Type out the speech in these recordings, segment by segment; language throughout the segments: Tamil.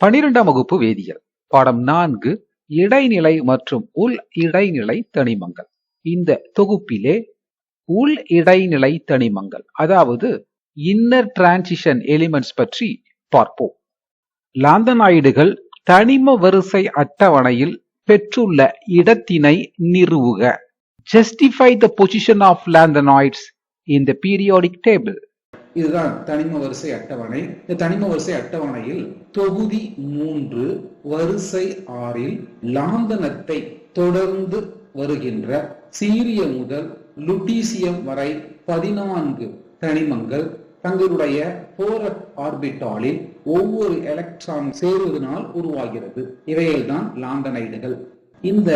பனிரெண்டாம் வகுப்பு வேதியியல். பாடம் நான்கு இடைநிலை மற்றும் உள் இடைநிலை தனிமங்கள். இந்த தொகுப்பிலே உள் இடைநிலை தனிமங்கள் அதாவது இன்னர் டிரான்சிஷன் எலிமெண்ட்ஸ் பற்றி பார்ப்போம். லாந்தனாய்டுகள் தனிம வரிசை அட்டவணையில் பெற்றுள்ள இடத்தினை நிறுவுக. Justify the position of lanthanoids in the periodic table இதுதான் தனிம வரிசை அட்டவணை. இந்த தனிம வரிசை அட்டவணையில் தொகுதி மூன்று வரிசை ஆறில் லாந்தனத்தை தொடர்ந்து வருகின்ற சீரிய முதல் லுட்டீசியம் வரை பதினான்கு தனிமங்கள் தங்களுடைய போரட் ஆர்பிட்டாலில் ஒவ்வொரு எலக்ட்ரான் சேருவதனால் உருவாகிறது. இவைகள்தான் லாந்தனைடுகள். இந்த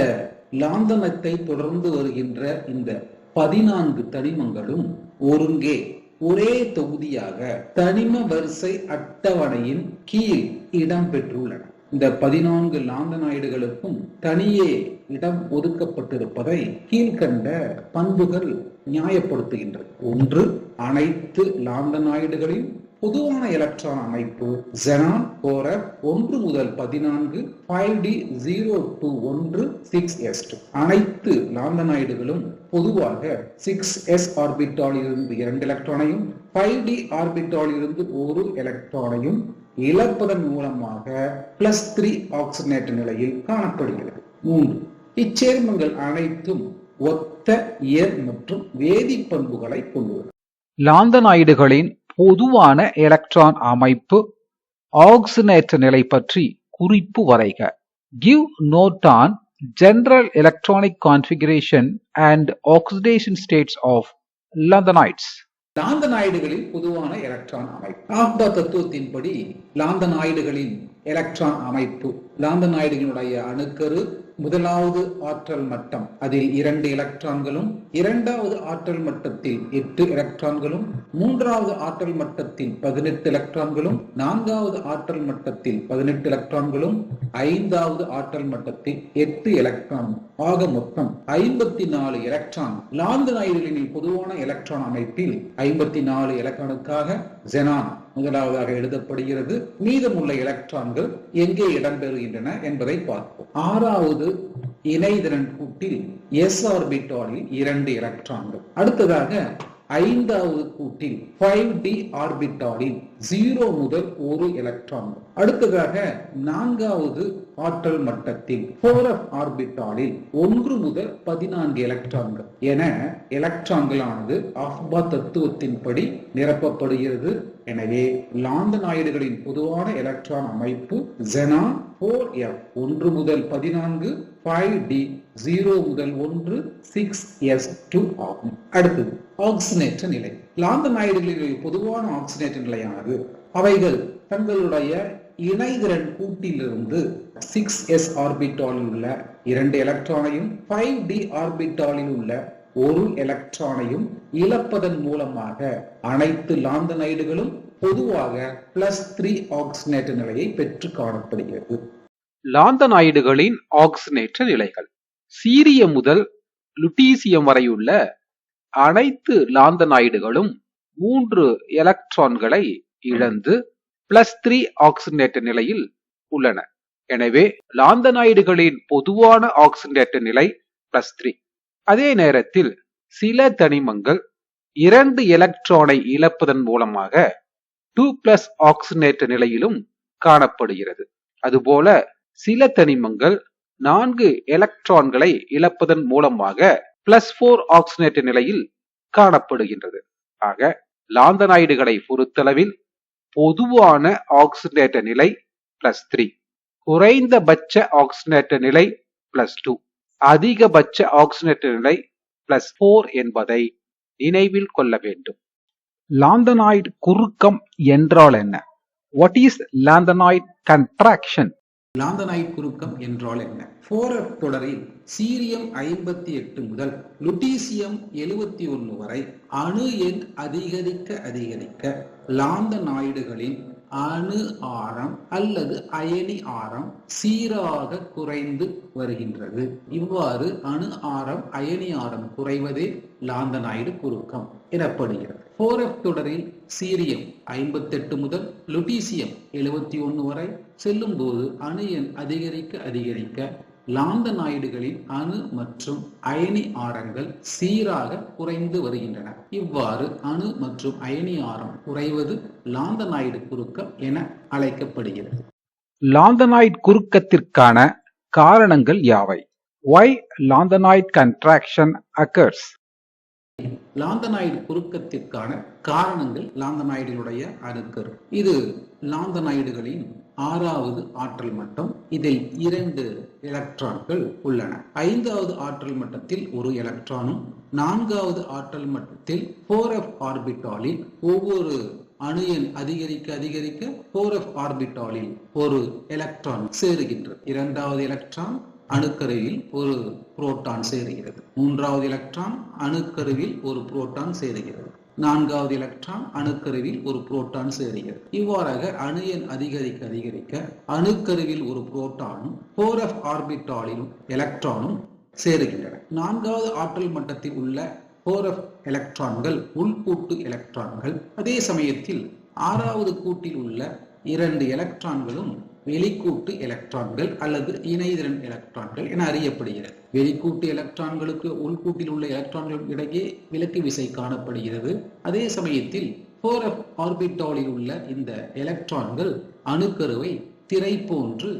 லாந்தனத்தை தொடர்ந்து வருகின்ற இந்த பதினான்கு தனிமங்களும் ஒருங்கே. ஒரே தொகுதியாக தனிம வரிசை அட்டவணையின் கீழ் இடம்பெற்றுள்ளன இந்த பதினான்கு லாந்தனாய்டுகளுக்கும் தனியே இடம் ஒதுக்கப்பட்டிருப்பதை கீழ்கண்ட பண்புகள் நியாயப்படுத்துகின்றது ஒன்று அனைத்து லாந்தனாய்டுகளின் பொதுவான எலக்ட்ரான் அமைப்பு ஜெனான் போரர் ஒன்று முதல் பதினான்கு ஃபைவ் டி ஜீரோ டூ ஒன்று சிக்ஸ் எஸ் அனைத்து லாந்தனாய்டுகளும் பொதுவாக சிக்ஸ் எஸ் ஆர்பிட்டால் இருந்து இரண்டு எலக்ட்ரானையும் ஃபைவ் டி ஆர்பிட்டால் இருந்து ஒரு எலக்ட்ரானையும் இழப்பதன் மூலமாக பிளஸ் த்ரீ ஆக்சிஜனேட் நிலையில் காணப்படுகிறது. மூன்று இச்சேர்மங்கள் அனைத்தும் ஒத்த இயற் மற்றும் வேதி பண்புகளை கொண்டுள்ளன. லாந்தனாய்டுகளின் பொதுவான எலக்ட்ரான் அமைப்பு ஆக்சினேற்ற நிலை பற்றி குறிப்பு வரைக. Give note on general electronic configuration and oxidation states of lanthanoids லாந்தனாய்டுகளில் பொதுவான எலக்ட்ரான் அமைப்பு. ஆப்டா தத்துவத்தின்படி லாந்தனாய்டுகளின் எலக்ட்ரான் அமைப்பு. லாந்தனாய்டுகளுடைய அணுக்கரு முதலாவது ஆற்றல் மட்டம். அதில் இரண்டு எலக்ட்ரான்களும் இரண்டாவது ஆற்றல் மட்டத்தில் எட்டு எலக்ட்ரான்களும் மூன்றாவது ஆற்றல் மட்டத்தில் பதினெட்டு எலக்ட்ரான்களும் நான்காவது ஆற்றல் மட்டத்தில் பதினெட்டு எலக்ட்ரான்களும் ஐந்தாவது ஆற்றல் மட்டத்தில் எட்டு எலக்ட்ரான். ஆக மொத்தம் ஐம்பத்தி நாலு எலக்ட்ரான். லாந்து லாந்தனாய்டுகளின் பொதுவான எலக்ட்ரான் அமைப்பில் ஐம்பத்தி நாலு எலக்ட்ரானுக்காக ஜெனான் முதலாவதாக எழுதப்படுகிறது மீதமுள்ள எலக்ட்ரான்கள் எங்கே இடம்பெறுகின்றன என்பதை பார்ப்போம். ஆறாவது இணைதிறன் கூட்டில் எஸ் ஆர்பிட்டாலில் இரண்டு எலக்ட்ரான்கள் அடுத்ததாக ஐந்தாவது கூட்டில் ஃபைவ் டி ஆர்பிட்டாலில் ஜீரோ முதல் ஒரு எலக்ட்ரான் அடுத்ததாக நான்காவது ஆற்றல் மட்டத்தில் போர் ஆர்பிட்டாலில் ஒன்று முதல் பதினான்கு எலக்ட்ரான்கள் என எலக்ட்ரான்களானது ஆஃபா தத்துவத்தின்படி நிரப்பப்படுகிறது. எனவே லாந்தனாய்டுகளின் பொதுவான எலக்ட்ரான் அமைப்பு ஜெனான் போர் எஃப் ஒன்று முதல் பதினான்கு ஃபைவ் டி ஜீரோ முதல் ஒன்று சிக்ஸ் எஸ் டூ ஆகும். அடுத்தது ஆக்சினேற்ற நிலை. லாந்தனாய்டுகளில் பொதுவான ஆக்சினேற்ற நிலையானது அவைகள் தங்களுடைய இணைதிறன் கூட்டிலிருந்து சிக்ஸ் எஸ் ஆர்பிட்டாலில் உள்ள இரண்டு எலக்ட்ரானையும் ஃபைவ் டி ஆர்பிட்டாலில் உள்ள ஒரு எலக்ட்ரானையும் இழப்பதன் மூலமாக அனைத்து லாந்தனைடுகளும் பொதுவாக பிளஸ் த்ரீ ஆக்சினேற்ற நிலையை பெற்று காணப்படுகிறது. லாந்தனாய்டுகளின் ஆக்சினேற்ற நிலைகள். சீரியம் முதல் லுட்டீசியம் வரையுள்ள அனைத்து லாந்தனாய்டுகளும் மூன்று எலக்ட்ரான்களை இழந்து பிளஸ் த்ரீ ஆக்சிடேட்ட நிலையில் உள்ளன. எனவே லாந்தனாய்டுகளின் பொதுவான ஆக்சிடேட்ட நிலை பிளஸ் த்ரீ அதே நேரத்தில் சில தனிமங்கள் இரண்டு எலக்ட்ரானை இழப்பதன் மூலமாக டூ பிளஸ் ஆக்சிடேட்ட நிலையிலும் காணப்படுகிறது. அதுபோல சில தனிமங்கள் நான்கு எலக்ட்ரான்களை இழப்பதன் மூலமாக பிளஸ் போர் ஆக்சிடேட்ட நிலையில் காணப்படுகின்றது. ஆக லாந்தனாய்டுகளை பொறுத்தளவில் பொதுவான ஆக்சிடேட்ட நிலை பிளஸ் த்ரீ குறைந்தபட்ச ஆக்சிடேட்ட நிலை பிளஸ் டூ அதிகபட்ச ஆக்சிடேட்ட நிலை பிளஸ் போர் என்பதை நினைவில் கொள்ள வேண்டும். லாந்தனாய்டு குறுக்கம் என்றால் என்ன? What is lanthanoid contraction lanthanoid குறுக்கம் என்றால் என்ன? போரர் தொடரில் சீரியம் ஐம்பத்தி எட்டு முதல் லுட்டீசியம் எழுபத்தி ஒன்று வரை அணு எண் அதிகரிக்க அதிகரிக்க லாந்தனாய்டுகளின் அணு ஆரம் அல்லது அயனி ஆரம் சீராக குறைந்து வருகின்றது. இவ்வாறு அணு ஆரம் அயனி ஆரம் குறைவதே லாந்தனாய்டு குறுக்கம் எனப்படுகிறது. போர் தொடரில் சீரியம் ஐம்பத்தெட்டு முதல் லுட்டீசியம் எழுபத்தி ஒன்று வரை செல்லும் போது அணு எண் அதிகரிக்க அதிகரிக்க லாந்தநாய்டுகளின் அணு மற்றும் அயனி ஆரங்கள் சீராக குறைந்து வருகின்றன. இவ்வாறு அணு மற்றும் அயனி ஆரம் குறைவது லாந்தநாய்டு குறுக்கம் என அழைக்கப்படுகிறது. லாந்தனாய்ட் குறுக்கத்திற்கான காரணங்கள் யாவை? Why lanthanoid contraction occurs lanthanoid குறுக்கத்திற்கான காரணங்கள் லாந்தனாய்டுகளுடைய அணுக்கரு. இது லாந்தனாய்டுகளின் ஆறாவது ஆற்றல் மட்டம். இதில் இரண்டு எலக்ட்ரான்கள் உள்ளன. ஐந்தாவது ஆற்றல் மட்டத்தில் ஒரு எலக்ட்ரானும் நான்காவது ஆற்றல் மட்டத்தில் போர் எஃப் ஆர்பிட்டாலில் ஒவ்வொரு அணு எண் அதிகரிக்க அதிகரிக்க போர் எஃப் ஆர்பிட்டாலில் ஒரு எலக்ட்ரான் சேருகின்றது. இரண்டாவது எலக்ட்ரான் அணுக்கருவில் ஒரு புரோட்டான் சேருகிறது. மூன்றாவது எலக்ட்ரான் அணுக்கருவில் ஒரு புரோட்டான் சேருகிறது. நான்காவது எலக்ட்ரான் அணுக்கருவில் ஒரு புரோட்டான் சேருகிறது. இவ்வாறாக அணு எண் அதிகரிக்க அதிகரிக்க அணுக்கருவில் ஒரு புரோட்டானும் போர் ஆஃப் ஆர்பிட்டாலிலும் எலக்ட்ரானும் சேருகின்றன. நான்காவது ஆற்றல் மட்டத்தில் உள்ள போர் ஆஃப் எலக்ட்ரான்கள் உள்கூட்டு எலக்ட்ரான்கள் அதே சமயத்தில் ஆறாவது கூட்டில் உள்ள இரண்டு எலக்ட்ரான்களும் வெளிக்கூட்டு எலக்ட்ரான்கள் அல்லது இணைதிறன் எலக்ட்ரான்கள் என அறியப்படுகிறது. வெளிக்கூட்டு எலக்ட்ரான்களுக்கு உள்கூட்டில் உள்ள எலக்ட்ரான்களுக்கு இடையே விலக்கு விசை காணப்படுகிறது. அதே சமயத்தில் போர் ஆர்பிட்டாலில் உள்ள இந்த எலக்ட்ரான்கள் அணுக்கருவை திரை போன்று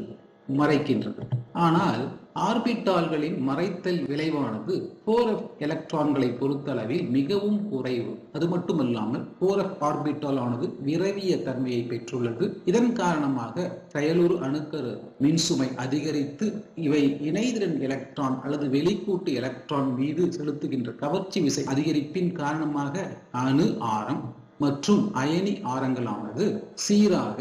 மறைக்கின்றது ஆனால் ஆர்பிட்டால்களின் மறைத்தல் விளைவானது போர் எலக்ட்ரான்களை பொறுத்தளவில் மிகவும் குறைவு. அது மட்டுமல்லாமல் போர் எஃப் ஆர்பிட்டால் ஆனது விரவிய தன்மையை பெற்றுள்ளது. இதன் காரணமாக செயலுறு அணுக்கரு மின்சுமை அதிகரித்து இவை இணைதிறன் எலக்ட்ரான் அல்லது வெளிக்கூட்டு எலக்ட்ரான் மீது செலுத்துகின்ற கவர்ச்சி விசை அதிகரிப்பின் காரணமாக அணு ஆரம் மற்றும் அயனி ஆரங்களானது சீராக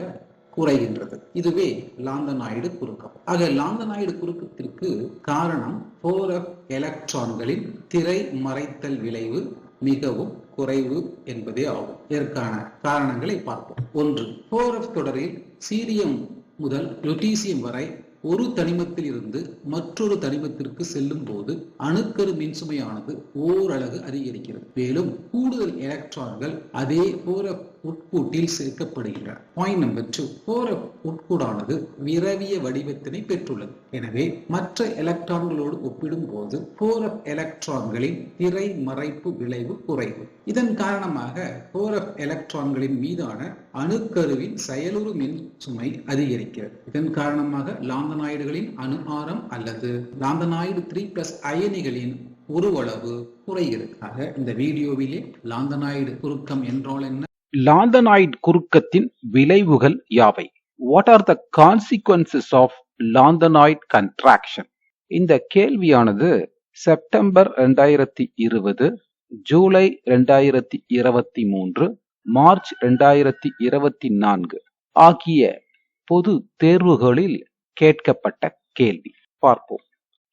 குறைகின்றது. இதுவே லாந்தநாய்டு குறுக்கம். ஆக லாந்தநாய்டு குறுக்கத்திற்கு காரணம் போர் எலக்ட்ரான்களின் திரை மறைத்தல் விளைவு மிகவும் குறைவு என்பதே ஆகும். இதற்கான காரணங்களை பார்ப்போம். ஒன்று போரஃப் தொடரில் சீரியம் முதல் லுட்டீசியம் வரை ஒரு தனிமத்தில் இருந்து மற்றொரு தனிமத்திற்கு செல்லும் போது அணுக்கரு மின்சுமையானது ஓரளவு அதிகரிக்கிறது. மேலும் கூடுதல் எலக்ட்ரான்கள் அதே போரப் உட்கூட்டில் சேர்க்கப்படுகின்றன. பாயிண்ட் நம்பர் டூ போர உட்கூடானது விரவிய வடிவத்தினை பெற்றுள்ளது. எனவே மற்ற எலக்ட்ரான்களோடு ஒப்பிடும் போது போர எலக்ட்ரான்களின் திரை மறைப்பு விளைவு குறைவு. இதன் காரணமாக போரப் எலக்ட்ரான்களின் மீதான அணுக்கருவின் செயலுறு மின் சுமை அதிகரிக்கிறது. இதன் காரணமாக லாந்தனாய்டுகளின் அணு ஆரம் அல்லது லாந்தனாய்டு த்ரீ பிளஸ் அயனிகளின் உருவளவு குறைகிறது. ஆக இந்த வீடியோவிலே லாந்தனாய்டு குறுக்கம் என்றால் என்ன? லாந்தனாய்ட் குறுக்கத்தின் விளைவுகள் யாவை? What are the consequences of lanthanoid contraction இந்த கேள்வியானது செப்டம்பர் ரெண்டாயிரத்தி இருபது ஜூலை ரெண்டாயிரத்தி இருபத்தி மூன்று மார்ச் ரெண்டாயிரத்தி இருபத்தி நான்கு ஆகிய பொது தேர்வுகளில் கேட்கப்பட்ட கேள்வி. பார்ப்போம்.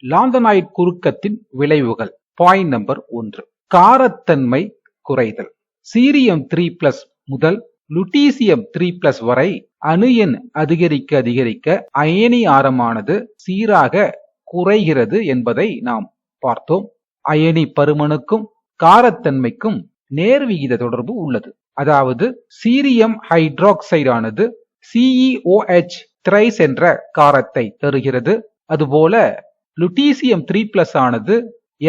லாந்தனாய்ட் குறுக்கத்தின் விளைவுகள். பாயிண்ட் நம்பர் ஒன்று. காரத்தன்மை குறைதல். சீரியம் த்ரீ பிளஸ் முதல் லுட்டீசியம் த்ரீ பிளஸ் வரை அணு எண் அதிகரிக்க அதிகரிக்க அயனி ஆரமானது சீராக குறைகிறது என்பதை நாம் பார்த்தோம். அயனி பருமனுக்கும் காரத்தன்மைக்கும் நேர்விகித தொடர்பு உள்ளது. அதாவது சீரியம் ஹைட்ராக்சைடானது சிஇஓஹெச் த்ரைஸ் என்ற காரத்தை தருகிறது. அதுபோல லுட்டீசியம் த்ரீ பிளஸ் ஆனது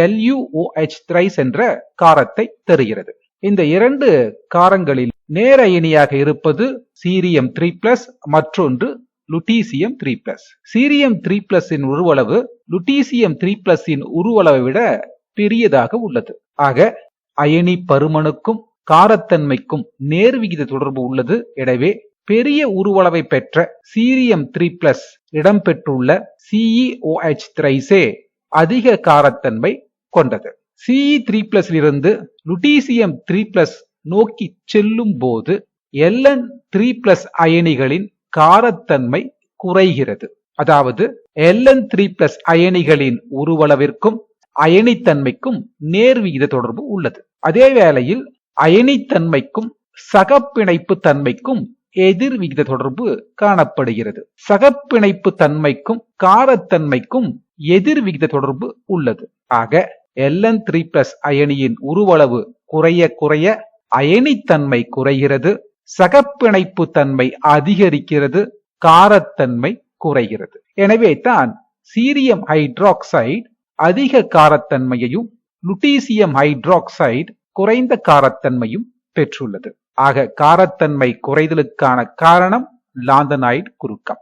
எல்யூஓஹெச் த்ரைஸ் என்ற காரத்தை தருகிறது. இந்த இரண்டு காரங்களில் நேர அயனியாக இருப்பது சீரியம் த்ரீ பிளஸ் மற்றொன்று lutetium three plus. Cerium three பிளஸின் உருவளவு லுட்டீசியம் த்ரீ பிளஸின் உருவளவை விட பெரியதாக உள்ளது. ஆக அயனி பருமனுக்கும் காரத்தன்மைக்கும் நேர்விகித தொடர்பு உள்ளது. எனவே பெரிய உருவளவை பெற்ற சீரியம் த்ரீ பிளஸ் இடம்பெற்றுள்ள சிஇஓஹெச் த்ரைசே அதிக காரத்தன்மை கொண்டது. சிஇ த்ரீ பிளஸ் இருந்து லுட்டீசியம் த்ரீ பிளஸ் நோக்கி செல்லும் போது எல்என் த்ரீ பிளஸ் அயனிகளின் காரத்தன்மை குறைகிறது. அதாவது எல்என் த்ரீ பிளஸ் அயனிகளின் உருவளவிற்கும் அயனித்தன்மைக்கும் நேர்விகித தொடர்பு உள்ளது. அதே வேளையில் அயனித்தன்மைக்கும் சகப்பிணைப்பு தன்மைக்கும் எதிர் விகித தொடர்பு காணப்படுகிறது. சகப்பிணைப்பு தன்மைக்கும் காரத்தன்மைக்கும் எதிர் விகித தொடர்பு உள்ளது. ஆக எல்என் த்ரீ பிளஸ் அயனியின் உருவளவு குறைய குறைய அயனித்தன்மை குறைகிறது சகப்பிணைப்பு தன்மை அதிகரிக்கிறது காரத்தன்மை குறைகிறது. எனவே தான் சீரியம் ஹைட்ராக்சைடு அதிக காரத்தன்மையையும் லுட்டீசியம் ஹைட்ராக்சைடு குறைந்த காரத்தன்மையும் பெற்றுள்ளது. ஆக காரத்தன்மை குறைதலுக்கான காரணம் லாந்தனாய்டு குறுக்கம்.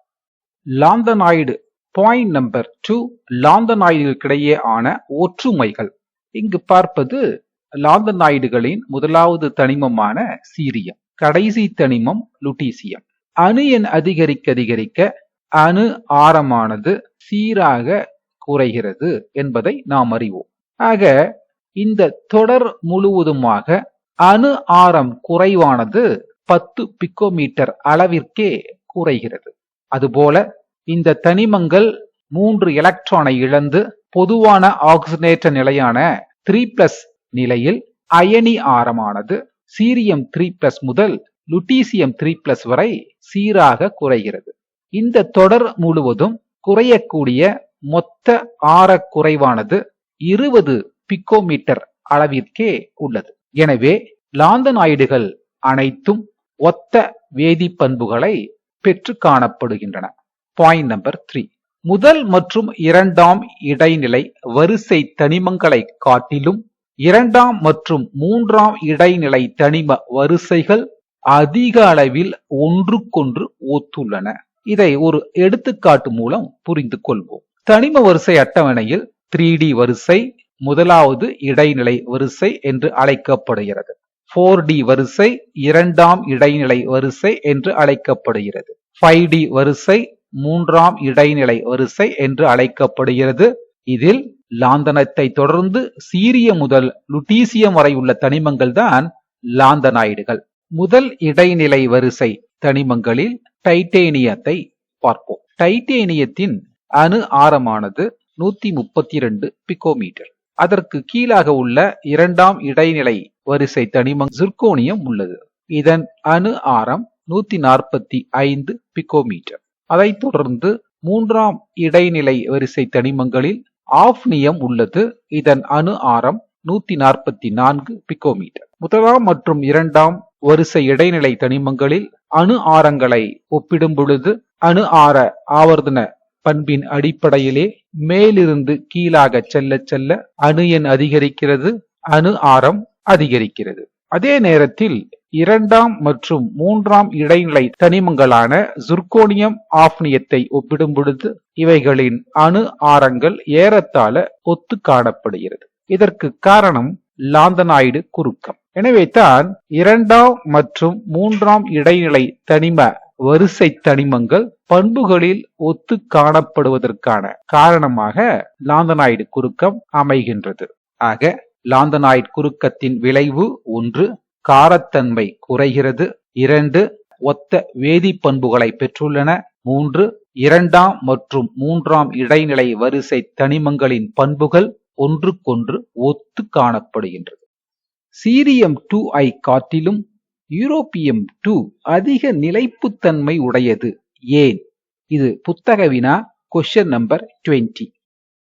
லாந்தனாய்டு பாயிண்ட் நம்பர் டூ லாந்தநாயுடுகளுக்கிடையே ஆன ஒற்றுமைகள். இங்கு பார்ப்பது லாந்தனாய்டுகளின் முதலாவது தனிமமான சீரியம். கடைசி தனிமம் லுட்டீசியம். அணு எண் அதிகரிக்க அதிகரிக்க அணு ஆரமானது சீராக குறைகிறது என்பதை நாம் அறிவோம். ஆக இந்த தொடர் முழுவதுமாக அணு ஆரம் குறைவானது பத்து பிக்கோமீட்டர் அளவிற்கே குறைகிறது. அதுபோல இந்த தனிமங்கள் மூன்று எலக்ட்ரானை இழந்து பொதுவான ஆக்சிஜனேற்ற நிலையான த்ரீ பிளஸ் நிலையில் அயனி ஆரமானது சீரியம் த்ரீ பிளஸ் முதல் லுட்டீசியம் த்ரீ பிளஸ் வரை சீராக குறைகிறது. இந்த தொடர் முழுவதும் குறையக்கூடிய மொத்த ஆர குறைவானது இருபது பிக்கோமீட்டர் அளவிற்கே உள்ளது. எனவே லாந்தனாய்டுகள் அனைத்தும் ஒத்த வேதிப்பண்புகளை பெற்று காணப்படுகின்றன. பாயிண்ட் நம்பர் த்ரீ முதல் மற்றும் இரண்டாம் இடைநிலை வரிசை தனிமங்களை காட்டிலும் இரண்டாம் மற்றும் மூன்றாம் இடைநிலை தனிம வரிசைகள் அதிக அளவில் ஒன்றுக்கொன்று ஒத்துள்ளன. இதை ஒரு எடுத்துக்காட்டு மூலம் புரிந்து கொள்வோம் தனிம வரிசை அட்டவணையில் த்ரீ டி வரிசை முதலாவது இடைநிலை வரிசை என்று அழைக்கப்படுகிறது. போர் டி வரிசை இரண்டாம் இடைநிலை வரிசை என்று அழைக்கப்படுகிறது. ஃபைவ் டி வரிசை மூன்றாம் இடைநிலை வரிசை என்று அழைக்கப்படுகிறது. இதில் லாந்தனத்தை தொடர்ந்து சீரிய முதல் லுட்டீசியம் வரை உள்ள தனிமங்கள் தான் லாந்தனாய்டுகள். முதல் இடைநிலை வரிசை தனிமங்களில் டைட்டேனியத்தை பார்ப்போம். டைட்டேனியத்தின் அணு ஆரமானது நூத்தி முப்பத்தி ரெண்டு பிகோமீட்டர். அதற்கு கீழாக உள்ள இரண்டாம் இடைநிலை வரிசை தனிமம் சிர்கோனியம் உள்ளது. இதன் அணு ஆரம் நூத்தி நாற்பத்தி ஐந்து பிகோமீட்டர். அதைத் தொடர்ந்து மூன்றாம் இடைநிலை வரிசை தனிமங்களில் ஆஃப்னியம் உள்ளது. இதன் அணு ஆரம் நூத்தி நாற்பத்தி நான்கு பிகோமீட்டர் முதலாம் மற்றும் இரண்டாம் வரிசை இடைநிலை தனிமங்களில் அணு ஆரங்களை ஒப்பிடும் பொழுது அணு ஆர ஆவர்த்தன பண்பின் அடிப்படையிலே மேலிருந்து கீழாக செல்ல செல்ல அணு எண் அதிகரிக்கிறது அணு ஆரம் அதிகரிக்கிறது. அதே நேரத்தில் இரண்டாம் மற்றும் மூன்றாம் இடைநிலை தனிமங்களான ஜுர்கோனியம் ஆப்னியத்தை ஒப்பிடும் பொழுது இவைகளின் அணு ஆரங்கள் ஏறத்தாழ ஒத்து காணப்படுகிறது இதற்கு காரணம் லாந்தனாய்டு குறுக்கம். எனவே தான் இரண்டாம் மற்றும் மூன்றாம் இடைநிலை தனிம வரிசை தனிமங்கள் பண்புகளில் ஒத்து காணப்படுவதற்கான காரணமாக லாந்தனாய்டு குறுக்கம் அமைகின்றது. ஆக லாந்தனாய்டு குறுக்கத்தின் விளைவு ஒன்று காரத்தன்மை குறைகிறது. இரண்டு ஒத்த வேதிப்பண்புகளை பெற்றுள்ளன. மூன்று இரண்டாம் மற்றும் மூன்றாம் இடைநிலை வரிசை தனிமங்களின் பண்புகள் ஒன்றுக்கொன்று ஒத்து காணப்படுகின்றது. சீரியம் டூ ஐ காட்டிலும் யூரோப்பியம் டூ அதிக நிலைப்புத்தன்மை உடையது. ஏன்? இது புத்தக வினா question number twenty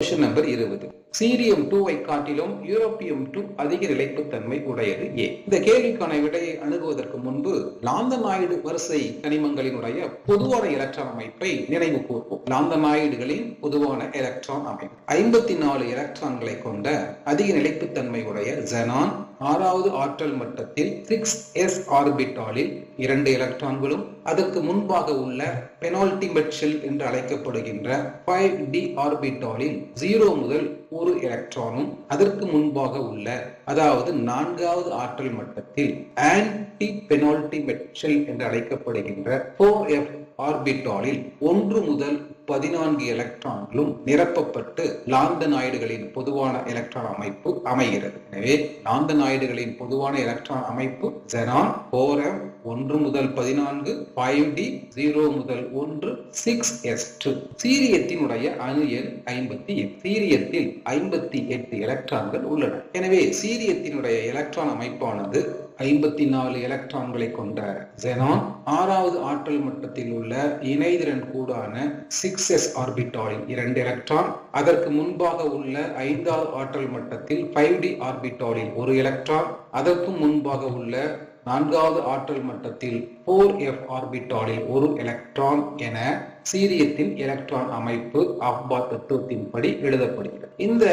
question number இருபது. சீரியம் டூவை காட்டிலும் யூரோப்பியம் டூ அதிக நிலைப்புத்தன்மை உடையது. ஏ. இந்த கேள்விக்கான விடையை அணுகுவதற்கு முன்பு லாந்தநாயுடு வரிசை கனிமங்களினுடைய பொதுவான எலக்ட்ரான் அமைப்பை நினைவு கூர்வோம் லாந்தநாயுடுகளின் பொதுவான எலக்ட்ரான் அமைப்பு. ஐம்பத்தி நாலு எலக்ட்ரான்களை கொண்ட அதிக நிலைப்புத்தன்மை உடைய ஜெனான் ஆறாவது ஆற்றல் மட்டத்தில் சிக்ஸ் எஸ் ஆர்பிட்டாலில் இரண்டு எலக்ட்ரான்களும் அதற்கு முன்பாக உள்ள பெனால்டிமெட் ஷெல் என்று அழைக்கப்படுகின்ற ஃபைவ் டி ஆர்பிட்டாலில் ஜீரோ முதல் ஒரு எலக்ட்ரானும் அதற்கு முன்பாக உள்ள அதாவது நான்காவது ஆற்றல் மட்டத்தில் ஆன்டி பெனால்டிமெட் ஷெல் என்று அழைக்கப்படுகின்ற ஃபோர் எஃப் ஆர்பிட்டாலில் ஒன்று முதல் பதினான்கு எலக்ட்ரான்களும் நிரப்பப்பட்டு லாந்தனாய்டுகளின் பொதுவான எலக்ட்ரான் அமைப்பு அமைகிறது. எனவே லாந்தனாய்டுகளின் பொதுவான எலக்ட்ரான் அமைப்பு ஜெனான் போரம் ஒன்று முதல் பதினான்கு ஃபைவ் டி ஜீரோ முதல் ஒன்று சிக்ஸ் எஸ் டூ சீரியத்தினுடைய அணு எண் ஐம்பத்தி எட்டு. சீரியத்தில் ஐம்பத்தி எட்டு எலக்ட்ரான்கள் உள்ளன. எனவே சீரியத்தினுடைய எலக்ட்ரான் அமைப்பானது ஐம்பத்தி நாலு எலக்ட்ரான்களை கொண்ட ஜெனான் ஆறாவது ஆற்றல் மட்டத்தில் உள்ள இணைதிறன் கூடான சிக்ஸ் எஸ் ஆர்பிட்டாலின் இரண்டு எலக்ட்ரான் அதற்கு முன்பாக உள்ள ஐந்தாவது ஆற்றல் மட்டத்தில் ஃபைவ் டி ஆர்பிட்டாலில் ஒரு எலக்ட்ரான் அதற்கு முன்பாக உள்ள நான்காவது ஆற்றல் மட்டத்தில் போர் எஃப் ஆர்பிட்டாலில் ஒரு எலக்ட்ரான் என சீரியத்தின் எலக்ட்ரான் அமைப்பு அஃபா தத்துவத்தின்படி எழுதப்படுகிறது. இந்த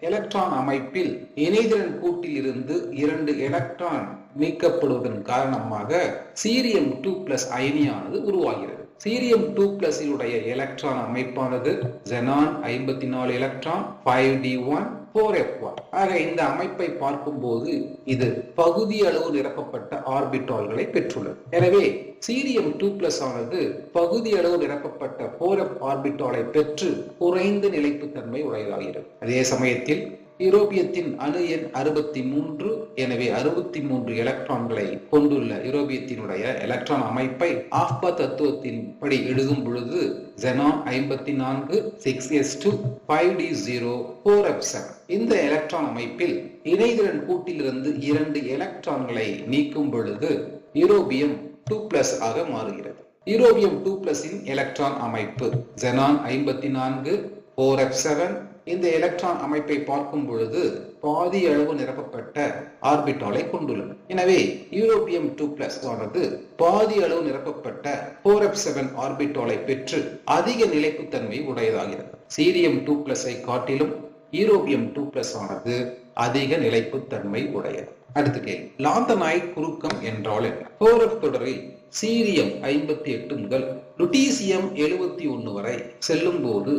எலக்ட்ரான் அமைப்பில் இணைதிறன் கூட்டில் இருந்து இரண்டு எலக்ட்ரான் நீக்கப்படுவதன் காரணமாக சீரியம் டூ பிளஸ் அயனியானது உருவாகிறது. சீரியம் டூ பிளஸ் உடைய எலக்ட்ரான் அமைப்பானது ஜெனான் ஐம்பத்தி நாலு electron five d one four f one ஆக இந்த அமைப்பை பார்க்கும்போது இது பகுதி அளவு நிரப்பப்பட்ட ஆர்பிட்டால்களை பெற்றுள்ளது. எனவே சீரியம் டூ பிளஸ் ஆனது பகுதி அளவு நிரப்பப்பட்ட போர் எஃப் ஆர்பிட்டாலை பெற்று குறைந்த நிலைப்புத்தன்மை உடையதாகிறது. அதே சமயத்தில் யூரோபியத்தின் அணு எண் அறுபத்தி மூன்று எனவே அறுபத்தி மூன்று எலக்ட்ரான்களை கொண்டுள்ள யூரோபியத்தினுடைய எலக்ட்ரான் அமைப்பை ஆஃபா தத்துவத்தின் படி எழுதும் பொழுது ஜெனான் ஐம்பத்தி நான்கு six s two five d zero four f seven இந்த எலக்ட்ரான் அமைப்பில் இணைதிறன் கூட்டிலிருந்து இரண்டு எலக்ட்ரான்களை நீக்கும் பொழுது யூரோபியம் டூ பிளஸ் ஆக மாறுகிறது. யூரோபியம் டூ பிளஸின் எலக்ட்ரான் அமைப்பு ஜெனான் ஐம்பத்தி நான்கு ஃபோர் எஃப் செவன் இந்த எலக்ட்ரான் அமைப்பை பார்க்கும் பொழுது பாதி அளவு நிரப்பப்பட்ட ஆர்பிட்டாலை கொண்டுள்ளது எனவே யூரோப்பியம் டூ பிளஸ் ஆனது பாதி அளவு நிரப்பப்பட்ட போர் எஃப் செவன் ஆர்பிட்டாலை பெற்று அதிக நிலைப்புத்தன்மை உடையதாகிறது. சீரியம் டூ பிளஸை காட்டிலும் யூரோபியம் டூ பிளஸ் ஆனது அதிக நிலைப்புத்தன்மை உடையது. அடுத்த கேள்வி. லாந்தனாய் குறுக்கம் என்றால் என்ன? போரப் தொடரில் சீரியம் ஐம்பத்தி எட்டு முதல் லுட்டீசியம் எழுபத்தி ஒன்று வரை செல்லும் போது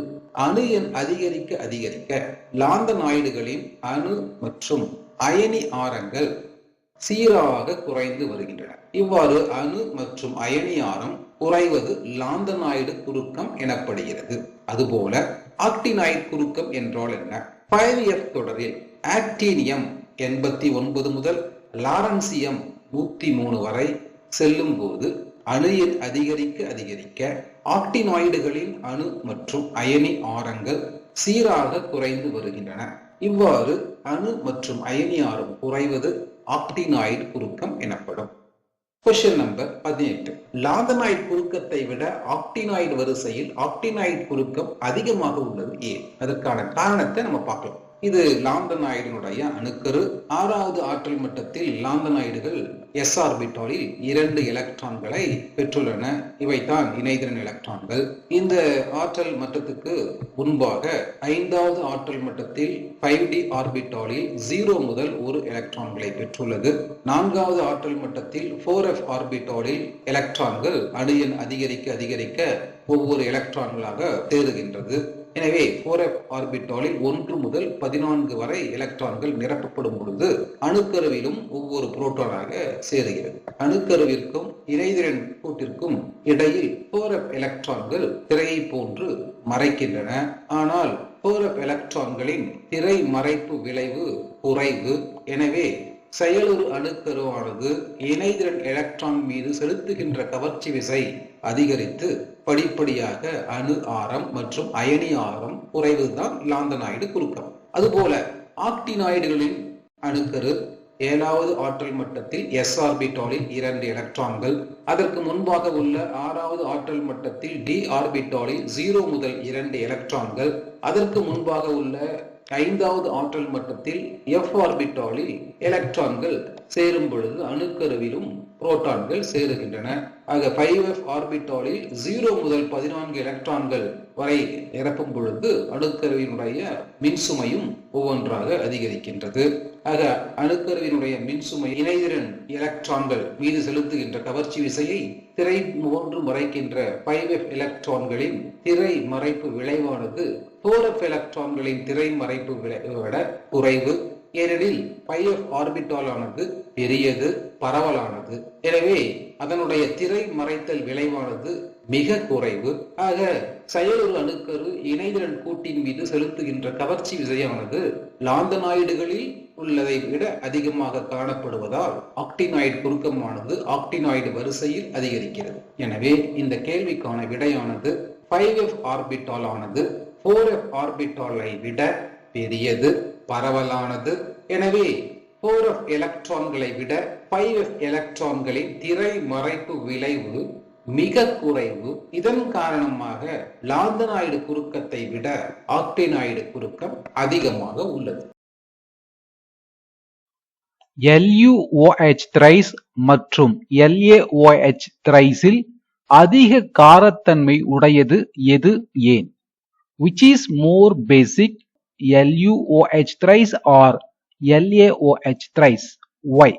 அணு எண் அதிகரிக்க அதிகரிக்க லாந்தனாய்டுகளின் அணு மற்றும் அயனி ஆரங்கள் சீராக குறைந்து வருகின்றன. இவ்வாறு அணு மற்றும் அயனி ஆரம் குறைவது லாந்தனாய்டு குறுக்கம் எனப்படுகிறது. அதுபோல ஆக்டினாய்டு குறுக்கம் என்றால் என்ன? ஃபைவ் எஃப் தொடரில் ஆக்டீனியம் எண்பத்தி ஒன்பது முதல் லாரன்சியம் நூத்தி மூணு வரை செல்லும் போது அணு எண் அதிகரிக்க அதிகரிக்க ஆக்டினாய்டுகளின் அணு மற்றும் அயனி ஆரங்கள் சீராக குறைந்து வருகின்றன. இவ்வாறு அணு மற்றும் அயனி ஆரம் குறைவது ஆக்டினாய்டு குறுக்கம் எனப்படும். கொஸ்டின் நம்பர் பதினெட்டு. லாதனாய்ட் குறுக்கத்தை விட ஆக்டினாய்டு வரிசையில் ஆக்டினாய்டு குறுக்கம் அதிகமாக உள்ளது ஏன்? அதற்கான காரணத்தை நம்ம பார்க்கலாம். இது லாந்தனாய்டினுடைய அணுக்கரு. ஆறாவது ஆற்றல் மட்டத்தில் லாந்தனாய்டுகள் எஸ் ஆர்பிட்டாலில் இரண்டு எலக்ட்ரான்களை பெற்றுள்ளன. இவைதான் இணைதிறன் எலக்ட்ரான்கள் இந்த ஆற்றல் மட்டத்துக்கு முன்பாக ஐந்தாவது ஆற்றல் மட்டத்தில் ஃபைவ் டி ஆர்பிட்டாலில் ஜீரோ முதல் ஒரு எலக்ட்ரான்களை பெற்றுள்ளது. நான்காவது ஆற்றல் மட்டத்தில் ஃபோர் எஃப் ஆர்பிட்டாலில் எலக்ட்ரான்கள் அணு எண் அதிகரிக்க அதிகரிக்க ஒவ்வொரு எலக்ட்ரான்களாக தேடுகின்றது எனவே போரப் ஆர்பிட்டாலில் ஒன்று முதல் பதினான்கு வரை எலக்ட்ரான்கள் நிரப்பப்படும் பொழுது அணுக்கருவிலும் ஒவ்வொரு புரோட்டானாக சேருகிறது. அணுக்கருவிற்கும் இணைதிறன் கோட்டிற்கும் இடையில் போரப் எலக்ட்ரான்கள் திரையை போன்று மறைக்கின்றன. ஆனால் போரப் எலக்ட்ரான்களின் திரை மறைப்பு விளைவு குறைவு. எனவே செயலுறு அணுக்கருவானது இணைதிறன் எலக்ட்ரான் மீது செலுத்துகின்ற கவர்ச்சி விசை அதிகரித்து படிப்படியாக அணு ஆரம் மற்றும் அயனி ஆரம் குறைவுதான் லாந்தனாய்டு குறுக்கம் அதுபோல ஆக்டினாய்டுகளின் அணுக்கரு ஏழாவது ஆற்றல் மட்டத்தில் எஸ் ஆர்பிட்டாலில் இரண்டு எலக்ட்ரான்கள் அதற்கு முன்பாக உள்ள ஆறாவது ஆற்றல் மட்டத்தில் டி ஆர்பிட்டாலில் ஜீரோ முதல் இரண்டு எலக்ட்ரான்கள் அதற்கு முன்பாக உள்ள ஐந்தாவது ஆற்றல் மட்டத்தில் எஃப் ஆர்பிட்டாலில் எலக்ட்ரான்கள் சேரும் பொழுது அணுக்கருவிலும் புரோட்டான்கள் சேருகின்றன. ஆக ஃபைவ் எஃப் ஆர்பிட்டாலில் ஜீரோ முதல் பதினான்கு எலக்ட்ரான்கள் வரை நிரப்பும் பொழுது அணுக்கருவினுடைய மின்சுமையும் ஒவ்வொன்றாக அதிகரிக்கின்றது. ஆக அணுக்கருவினுடைய மின்சுமை இணைதிறன் எலக்ட்ரான்கள் மீது செலுத்துகின்ற கவர்ச்சி விசையை திரை போன்று மறைக்கின்ற ஃபைவ் எஃப் எலக்ட்ரான்களின் திரை மறைப்பு விளைவானது ஃபோர் எஃப் எலக்ட்ரான்களின் திரை மறைப்பு விட குறைவு. ஏனெனில் பை எஃப் பெரியது பரவலானது. எனவே அதனுடைய திரை மறைத்தல் விளைவானது மிக குறைவு. ஆக செயலொரு அணுக்கரு இணைதிறன் கூட்டின் மீது செலுத்துகின்ற கவர்ச்சி விசையானது லாந்தனாய்டுகளில் உள்ளதை விட அதிகமாக காணப்படுவதால் ஆக்டினாய்டு குறுக்கமானது ஆக்டினாய்டு வரிசையில் அதிகரிக்கிறது. எனவே இந்த கேள்விக்கான விடையானது ஃபைவ் எஃப் ஆர்பிட்டால் ஆனது ஃபோர் எஃப் ஆர்பிட்டாலை விட பெரியது. பரவலானது. எனவே போர் எஃப் எலக்ட்ரான்களை விட ஃபைவ் எஃப் எலக்ட்ரான்களின் திரை மறைப்பு விளைவு மிக குறைவு. இதன் காரணமாக லாந்தனாய்டு குறுக்கத்தை விட ஆக்டினாய்டு குறுக்கம் அதிகமாக உள்ளது. LuOH த்ரைஸ் மற்றும் LaOH த்ரைஸில் அதிக காரத்தன்மை உடையது எது ஏன்? Which is more basic? LuOH thrice or LaOH thrice? Why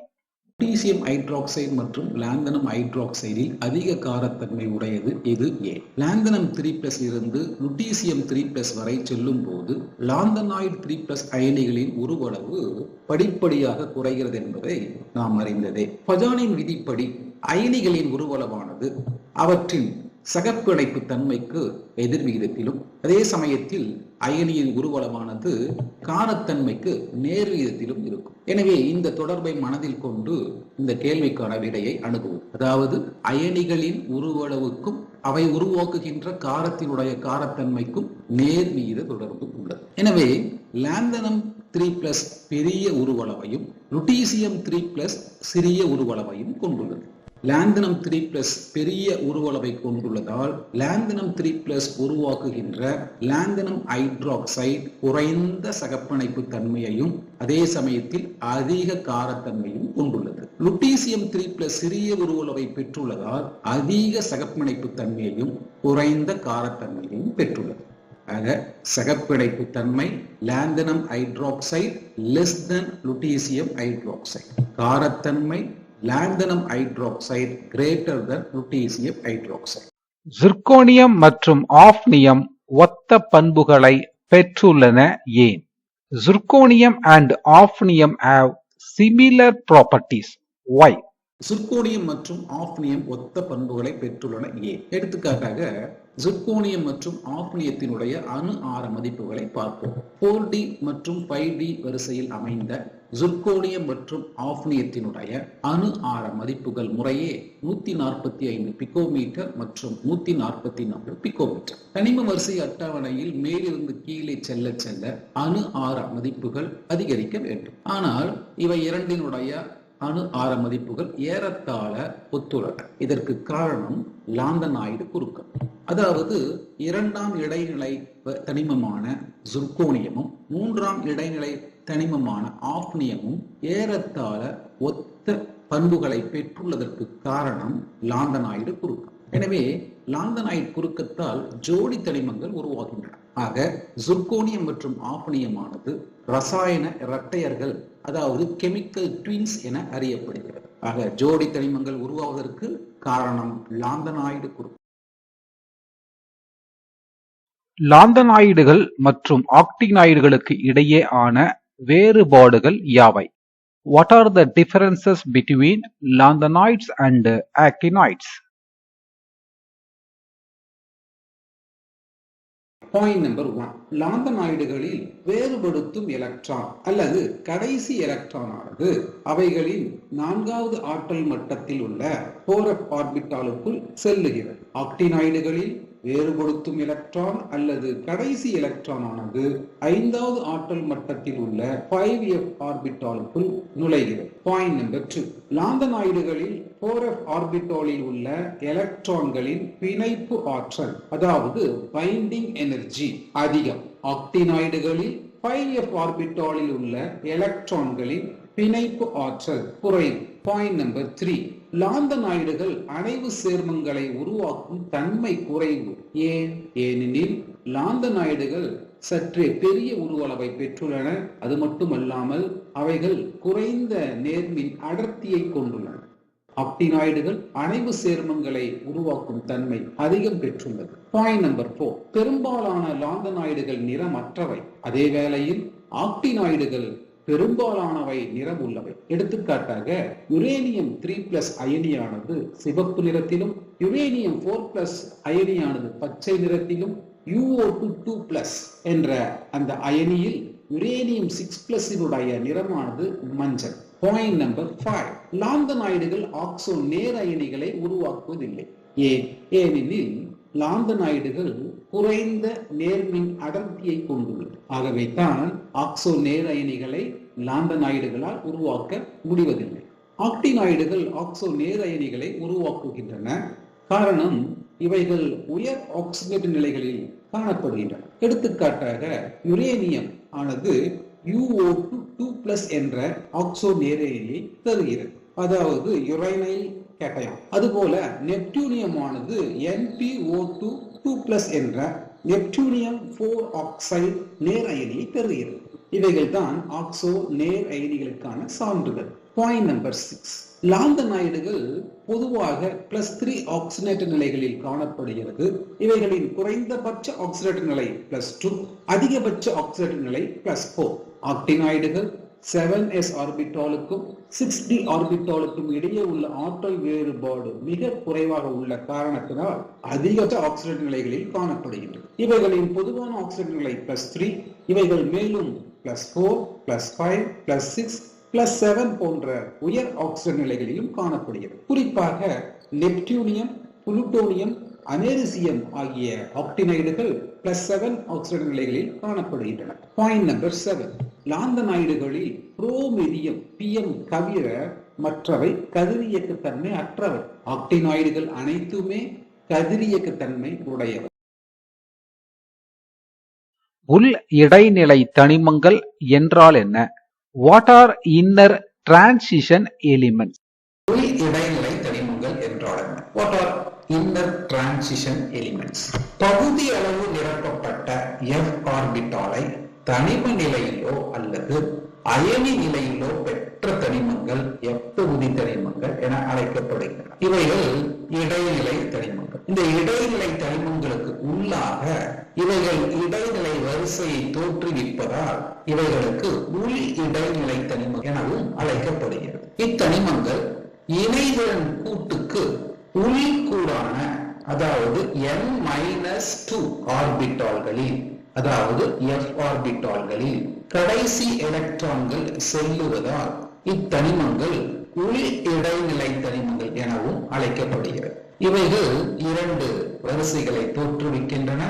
potassium hydroxide மற்றும் லாந்தனம் ஹைட்ராக்சைடில் அதிக காரத்தன்மை உடையது எது? ஏ லாந்தனம் த்ரீ பிளஸ் இருந்து லுட்டீசியம் த்ரீ பிளஸ் வரை செல்லும் போது லாந்தனாய்டு த்ரீ பிளஸ் அயனிகளின் உருவளவு படிப்படியாக குறைகிறது என்பதை நாம் அறிந்ததே. பஜானின் விதிப்படி அயனிகளின் உருவளவானது அவற்றின் சகப்பிணைப்பு தன்மைக்கு எதிர் விகிதத்திலும் அதே சமயத்தில் அயனியின் உருவளமானது காரத்தன்மைக்கு நேர் விகிதத்திலும் இருக்கும். எனவே இந்த தொடர்பை மனதில் கொண்டு இந்த கேள்விக்கான விடையை அணுகுவோம். அதாவது அயனிகளின் உருவளவுக்கும் அவை உருவாக்குகின்ற காரத்தினுடைய காரத்தன்மைக்கும் நேர் விகித தொடர்பு உள்ளது. எனவே லாந்தனம் த்ரீ பிளஸ் பெரிய உருவளவையும் லுட்டீசியம் த்ரீ பிளஸ் சிறிய உருவளவையும் கொண்டுள்ளது. லேந்தினம் த்ரீ பிளஸ் பெரிய உருவளவை கொண்டுள்ளதால் லேந்தினம் த்ரீ பிளஸ் உருவாக்குகின்ற லேந்தினம் ஹைட்ராக்சைடு குறைந்த சகப்பணைப்பு தன்மையையும் அதே சமயத்தில் அதிக காரத்தன்மையும் கொண்டுள்ளது. லுட்டீசியம் த்ரீ பிளஸ் சிறிய உருவளவை பெற்றுள்ளதால் அதிக சகப்பணைப்பு தன்மையையும் குறைந்த காரத்தன்மையையும் பெற்றுள்ளது. ஆக சகப்பிணைப்பு தன்மை lanthanum hydroxide less than lutetium hydroxide காரத்தன்மை lanthanum hydroxide greater than lutetium hydroxide zirconium மற்றும் ஆஃப்னியம் ஒத்த பண்புகளை பெற்றுள்ளன ஏன்? zirconium and hafnium have similar properties. Why? Zirconium மற்றும் ஆஃப்னியம் ஒத்த பண்புகளை பெற்றுள்ளன ஏ எடுத்துக்காட்டாக சிர்கோனியம் மற்றும் ஆஃப்னியத்தினுடைய அணு ஆர மதிப்புகளை பார்ப்போம். போர் டி மற்றும் ஃபைவ் டி வரிசையில் அமைந்த ஜிர்கோனியம் மற்றும் ஆஃப்னியத்தினுடைய அணு ஆழ மதிப்புகள் முறையே நூத்தி நாற்பத்தி ஐந்து பிகோமீட்டர் மற்றும் நூத்தி நாற்பத்தி நாலு பிகோமீட்டர். தனிம வரிசை அட்டவணையில் மேலிருந்து கீழே செல்ல செல்ல அணு ஆர மதிப்புகள் அதிகரிக்க வேண்டும். ஆனால் இவை இரண்டினுடைய அணு ஆர மதிப்புகள் ஏறத்தாழ ஒத்துள்ளன. இதற்கு காரணம் லாந்தனாய்டு குறுக்கம். அதாவது இரண்டாம் இடைநிலை வ- தனிமமான ஜுர்கோனியமும் மூன்றாம் இடைநிலை தனிமமான ஆஃப்னியமும் ஏறத்தாழ ஒத்த பண்புகளை பெற்றுள்ளதற்கு காரணம் லாந்தனாய்டு குறுக்கம். எனவே லாந்தனாய்டு குறுக்கத்தால் ஜோடி தனிமங்கள் உருவாகின்றன. ஆக ஜுர்கோனியம் மற்றும் ஆஃப்னியமானது ரசாயன இரட்டையர்கள் அதாவது கெமிக்கல் ட்வின்ஸ் என அறியப்படுகிறது. ஆக ஜோடி தனிமங்கள் உருவாவதற்கு காரணம் லாந்தனாய்டு குறுக்கம். லாந்தனாய்டுகள் மற்றும் ஆக்டினாய்டுகளுக்கு இடையே ஆன வேறுபாடுகள் யாவை? What are the differences between lanthanoids and actinoids point number one லாந்தனாய்டுகளில் வேறுபடுத்தும் எலக்ட்ரான் அல்லது கடைசி எலக்ட்ரானானது அவைகளின் நான்காவது ஆற்றல் மட்டத்தில் உள்ள போரப் ஆர்பிட்டாலுக்குள் செல்லுகிறது. ஆக்டினாய்டுகளில் வேறுபடுத்தும் எலக்ட்ரான் அல்லது கடைசி எலக்ட்ரான் ஆனது ஐந்தாவது ஆற்றல் மட்டத்தில் உள்ள ஃபைவ் எஃப் ஆர்பிட்டாலுக்குள் நுழைகிறது. பாயிண்ட் நம்பர் டூ லாந்தனாய்டுகளில் போர் எஃப் ஆர்பிட்டாலில் உள்ள எலக்ட்ரான்களின் பிணைப்பு ஆற்றல் அதாவது பைண்டிங் எனர்ஜி அதிகம். ஆக்டினாய்டுகளில் ஃபைவ் எஃப் ஆர்பிட்டாலில் உள்ள எலக்ட்ரான்களின் பிணைப்பு ஆற்றல் குறைவு பாயிண்ட் நம்பர் த்ரீ லாந்தனாய்டுகள் அணைவு சேர்மங்களை உருவாக்கும் தன்மை குறைவு. ஏன்? ஏனெனில் லாந்தனாய்டுகள் சற்றே பெரிய உருவளவை பெற்றுள்ளன. அது மட்டுமல்லாமல் அவைகள் குறைந்த நேர்மின் அடர்த்தியை கொண்டுள்ளன. ஆக்டினாய்டுகள் அணைவு சேர்மங்களை உருவாக்கும் தன்மை அதிகம் பெற்றுள்ளது. பாயிண்ட் நம்பர் போர் பெரும்பாலான லாந்தனாய்டுகள் நிறமற்றவை. அதே வேளையில் ஆக்டினாய்டுகள் பெரும்பாலானவை நிறம் உள்ளவை. எடுத்துக்காட்டாக யுரேனியம் த்ரீ பிளஸ் அயனியானது சிவப்பு நிறத்திலும் யுரேனியம் போர் பிளஸ் அயனியானது பச்சை நிறத்திலும் யூஓ டூ டூ பிளஸ் என்ற அந்த அயனியில் யுரேனியம் சிக்ஸ் பிளஸினுடைய நிறமானது மஞ்சள். பாயிண்ட் நம்பர் ஃபைவ் லாந்தனாய்டுகள் ஆக்சோ நேர் அயனிகளை உருவாக்குவதில்லை. ஏன்? ஏனெனில் லாந்தனாய்டுகள் குறைந்த நேர்மின் அடர்த்தியை கொண்டுள்ளது ஆகவே தான் ஆக்சோ நேர் அயனிகளை லாண்டனாய்டுகளால் உருவாக்க முடிவதில்லை. ஆக்டினாய்டுகள் ஆக்சோ நேரயனிகளை உருவாக்குகின்றன. காரணம் இவைகள் உயர் ஆக்சிஜன் நிலைகளில் காணப்படுகின்றன. எடுத்துக்காட்டாக யுரேனியம் ஆனது யூஓ டூ பிளஸ் என்ற ஆக்சோ நேரயனியை தருகிறது. அதாவது யுரைனைல் கேட்டயம். அதுபோல நெப்டியூனியம் ஆனது என்பிஓ டூ டூ பிளஸ் என்ற நெப்டூனியம் போர் ஆக்சைடு நேர் அயனியை பெறுகிறது. இவைகள் தான் ஆக்சோ நேர் அயனிகளுக்கான சான்றுகள் பாயிண்ட் நம்பர் சிக்ஸ் லாந்தனாய்டுகள் பொதுவாக பிளஸ் த்ரீ ஆக்சிடேட்டர் நிலைகளில் காணப்படுகிறது. இவைகளின் குறைந்தபட்ச ஆக்சினேட் நிலை பிளஸ் டூ அதிகபட்ச ஆக்சினேட் நிலை பிளஸ் ஃபோர் ஆக்டினாய்டுகள் செவன் எஸ் ஆர்பிட்டாலுக்கும் சிக்ஸ் டி ஆர்பிட்டாலுக்கும் இடையே உள்ள ஆற்றல் வேறுபாடு மிக குறைவாக உள்ள காரணத்தினால் அதிகபட்ச ஆக்சிடேட் நிலைகளில் காணப்படுகின்றது இவைகளின் பொதுவான ஆக்சிடேட் நிலை பிளஸ் த்ரீ இவைகள் மேலும் plus four plus five plus six plus seven போன்ற உயர் ஆக்சிஜன் நிலைகளிலும் காணப்படுகிறது. குறிப்பாக நெப்டியூனியம் புளுட்டோனியம் அனேரிசியம் ஆகிய ஆக்டினைடுகள் பிளஸ் செவன் ஆக்சிஜன் நிலைகளில் காணப்படுகின்றன. பாயிண்ட் நம்பர் செவன் லாந்தனைடுகளில் புரோமிதியம் பிஎம் தவிர மற்றவை கதிரியக்கத்தன்மை அற்றவை. ஆக்டினாய்டுகள் அனைத்துமே கதிரியக்கத்தன்மை உடையவை. உள் இடைநிலை தனிமங்கள் என்றால் என்ன? What are inner transition elements உள் இடைநிலை தனிமங்கள் என்றால் என்ன? What are inner transition elements பகுதி அளவு நிரப்பப்பட்ட எஃப் ஆர்பிட்டாலை தனிம நிலையிலோ அல்லது அயனி நிலையிலோ பெற்ற தனிமங்கள் எப்பகுதி தனிமங்கள் என அழைக்கப்படுகின்றன. இவைகள் இடைநிலை தனிமங்கள். இந்த இடைநிலை தனிமங்களுக்கு உள்ளாக இவைகள் இடைநிலை வரிசையை தோற்றுவிப்பதால் இவைகளுக்கு உள் இடைநிலை தனிமம் எனவும் அழைக்கப்படுகிறது. இத்தனிமங்கள் இணைதிறன் கூட்டுக்கு உள்கூறான அதாவது என் மைனஸ் டூ ஆர்பிட்டால்களில் அதாவது எஃப் ஆர்பிட்டால்களில் கடைசி எலக்ட்ரான்கள் செல்லுவதால் இத்தனிமங்கள் உள் இடைநிலை தனிமங்கள் எனவும் அழைக்கப்படுகிறது. இவைகள் இரண்டு வரிசைகளை தோற்றுவிக்கின்றன.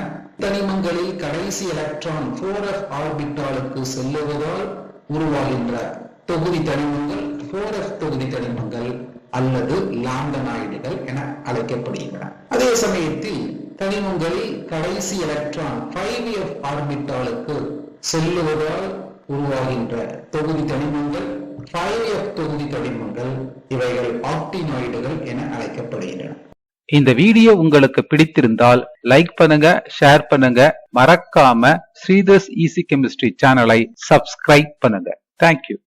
தனிமங்களில் கடைசி எலக்ட்ரான் 4f ஆர்பிட்டாலுக்கு செல்லுவதால் உருவாகின்ற தொகுதி தனிமங்கள் 4f தொகுதி தனிமங்கள் அல்லது லாண்டனாய்டுகள் என அழைக்கப்படுகின்றன. அதே சமயத்தில் தனிமங்களில் கடைசி எலக்ட்ரான் ஃபைவ் எஃப் ஆர்பிட்டாலுக்கு செல்லுவதால் உருவாகின்ற தொகுதி தனிமங்கள் ஃபைவ் எஃப் தொகுதி தனிமங்கள் இவைகள் ஆக்டினாய்டுகள் என அழைக்கப்படுகின்றன. இந்த வீடியோ உங்களுக்கு பிடித்திருந்தால் லைக் பண்ணுங்க ஷேர் பண்ணுங்க. மறக்காம ஸ்ரீதர்ஸ் ஈசி கெமிஸ்ட்ரி சேனலை சப்ஸ்கிரைப் பண்ணுங்க. Thank you